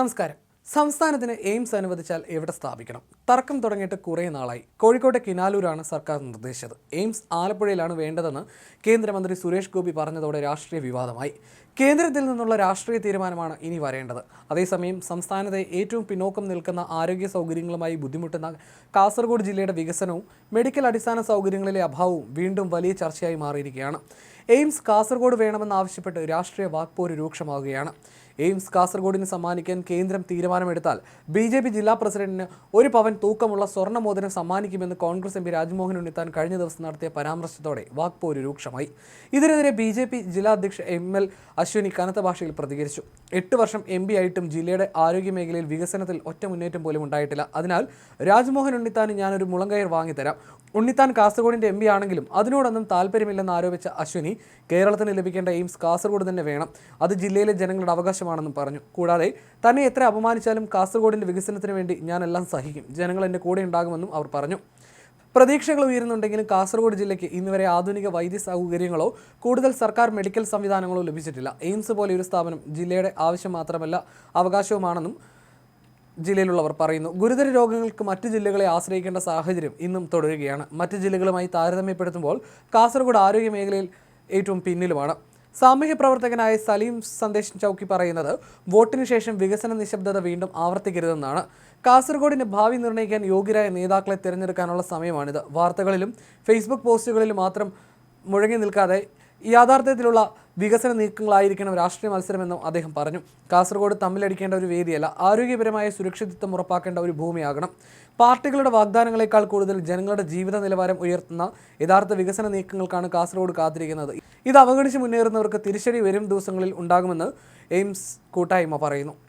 നമസ്കാരം. സംസ്ഥാനത്തിന് എയിംസ് അനുവദിച്ചാൽ എവിടെ സ്ഥാപിക്കണം? തർക്കം തുടങ്ങിയിട്ട് കുറേ നാളായി. കോഴിക്കോട്ടെ കിനാലൂരാണ് സർക്കാർ നിർദ്ദേശിച്ചത്. എയിംസ് ആലപ്പുഴയിലാണ് വേണ്ടതെന്ന് കേന്ദ്രമന്ത്രി സുരേഷ് ഗോപി പറഞ്ഞതോടെ രാഷ്ട്രീയ വിവാദമായി. കേന്ദ്രത്തിൽ നിന്നുള്ള രാഷ്ട്രീയ തീരുമാനമാണ് ഇനി വരേണ്ടത്. അതേസമയം സംസ്ഥാനത്തെ ഏറ്റവും പിന്നോക്കം നിൽക്കുന്ന ആരോഗ്യ സൗകര്യങ്ങളുമായി ബുദ്ധിമുട്ടുന്ന കാസർഗോഡ് ജില്ലയുടെ വികസനവും മെഡിക്കൽ അടിസ്ഥാന സൗകര്യങ്ങളിലെ അഭാവവും വീണ്ടും വലിയ ചർച്ചയായി മാറിയിരിക്കുകയാണ്. എയിംസ് കാസർഗോഡ് വേണമെന്നാവശ്യപ്പെട്ട് രാഷ്ട്രീയ വാക്പോര് രൂക്ഷമാവുകയാണ്. എയിംസ് കാസർഗോഡിന് സമ്മാനിക്കാൻ കേന്ദ്രം തീരുമാനമെടുത്താൽ ബി ജെ പി ജില്ലാ പ്രസിഡന്റിന് ഒരു പവൻ തൂക്കമുള്ള സ്വർണമോതിരം സമ്മാനിക്കുമെന്ന് കോൺഗ്രസ് എം പി രാജ്മോഹൻ ഉണ്ണിത്താൻ കഴിഞ്ഞ ദിവസം നടത്തിയ പരാമർശത്തോടെ വാക്പോര് രൂക്ഷമായി. ഇതിനെതിരെ ബി ജെ പി ജില്ലാ അധ്യക്ഷ എം എൽ അശ്വിനി കനത്ത ഭാഷയിൽ പ്രതികരിച്ചു. എട്ട് വർഷം എം പി ആയിട്ടും ജില്ലയുടെ ആരോഗ്യ മേഖലയിൽ വികസനത്തിൽ ഒറ്റ മുന്നേറ്റം പോലും ഉണ്ടായിട്ടില്ല. അതിനാൽ രാജ്മോഹൻ ഉണ്ണിത്താന് ഞാനൊരു മുളങ്കയർ വാങ്ങിത്തരാം. ഉണ്ണിത്താൻ കാസർഗോഡിന്റെ എം പി ആണെങ്കിലും അതിനോടൊന്നും താല്പര്യമില്ലെന്ന് ആരോപിച്ച അശ്വിനി കേരളത്തിന് ലഭിക്കേണ്ട എയിംസ് കാസർഗോഡ് തന്നെ വേണം. അത് ജില്ലയിലെ ജനങ്ങളുടെ അവകാശമാണെന്നും പറഞ്ഞു. കൂടാതെ തന്നെ എത്ര അപമാനിച്ചാലും കാസർഗോഡിന്റെ വികസനത്തിന് വേണ്ടി ഞാനെല്ലാം സഹിക്കും. ജനങ്ങൾ എന്റെ കൂടെ ഉണ്ടാകുമെന്നും അവർ പറഞ്ഞു. പ്രതീക്ഷകൾ ഉയരുന്നുണ്ടെങ്കിലും കാസർഗോഡ് ജില്ലയ്ക്ക് ഇന്നുവരെ ആധുനിക വൈദ്യ സൗകര്യങ്ങളോ കൂടുതൽ സർക്കാർ മെഡിക്കൽ സംവിധാനങ്ങളോ ലഭിച്ചിട്ടില്ല. എയിംസ് പോലെ ഒരു സ്ഥാപനം ജില്ലയുടെ ആവശ്യം മാത്രമല്ല അവകാശവുമാണെന്നും ജില്ലയിലുള്ളവർ പറയുന്നു. ഗുരുതര രോഗങ്ങൾക്ക് മറ്റ് ജില്ലകളെ ആശ്രയിക്കേണ്ട സാഹചര്യം ഇന്നും തുടരുകയാണ്. മറ്റ് ജില്ലകളുമായി താരതമ്യപ്പെടുത്തുമ്പോൾ കാസർഗോഡ് ആരോഗ്യ മേഖലയിൽ ഏറ്റവും പിന്നിലുമാണ്. സാമൂഹ്യ പ്രവർത്തകനായ സലീം സന്ദേശ് ചൌക്കി പറയുന്നത് വോട്ടിന് ശേഷം വികസന നിശബ്ദത വീണ്ടും ആവർത്തിക്കരുതെന്നാണ്. കാസർഗോഡിന് ഭാവി നിർണയിക്കാൻ യോഗ്യരായ നേതാക്കളെ തിരഞ്ഞെടുക്കാനുള്ള സമയമാണിത്. വാർത്തകളിലും ഫേസ്ബുക്ക് പോസ്റ്റുകളിലും മാത്രം മുഴങ്ങി നിൽക്കാതെ യാഥാർത്ഥ്യത്തിലുള്ള വികസന നീക്കങ്ങളായിരിക്കണം രാഷ്ട്രീയ മത്സരമെന്നും അദ്ദേഹം പറഞ്ഞു. കാസർഗോഡ് തമ്മിലടിക്കേണ്ട ഒരു വേദിയല്ല ആരോഗ്യപരമായ സുരക്ഷിതത്വം ഉറപ്പാക്കേണ്ട ഒരു ഭൂമിയാകണം. പാർട്ടികളുടെ വാഗ്ദാനങ്ങളെക്കാൾ കൂടുതൽ ജനങ്ങളുടെ ജീവിത നിലവാരം ഉയർത്തുന്ന യഥാർത്ഥ വികസന നീക്കങ്ങൾക്കാണ് കാസർഗോഡ് കാത്തിരിക്കുന്നത്. ഇത് അവഗണിച്ച് മുന്നേറുന്നവർക്ക് തിരിച്ചടി വരും ദിവസങ്ങളിൽ ഉണ്ടാകുമെന്ന് എയിംസ് കൂട്ടായ്മ പറയുന്നു.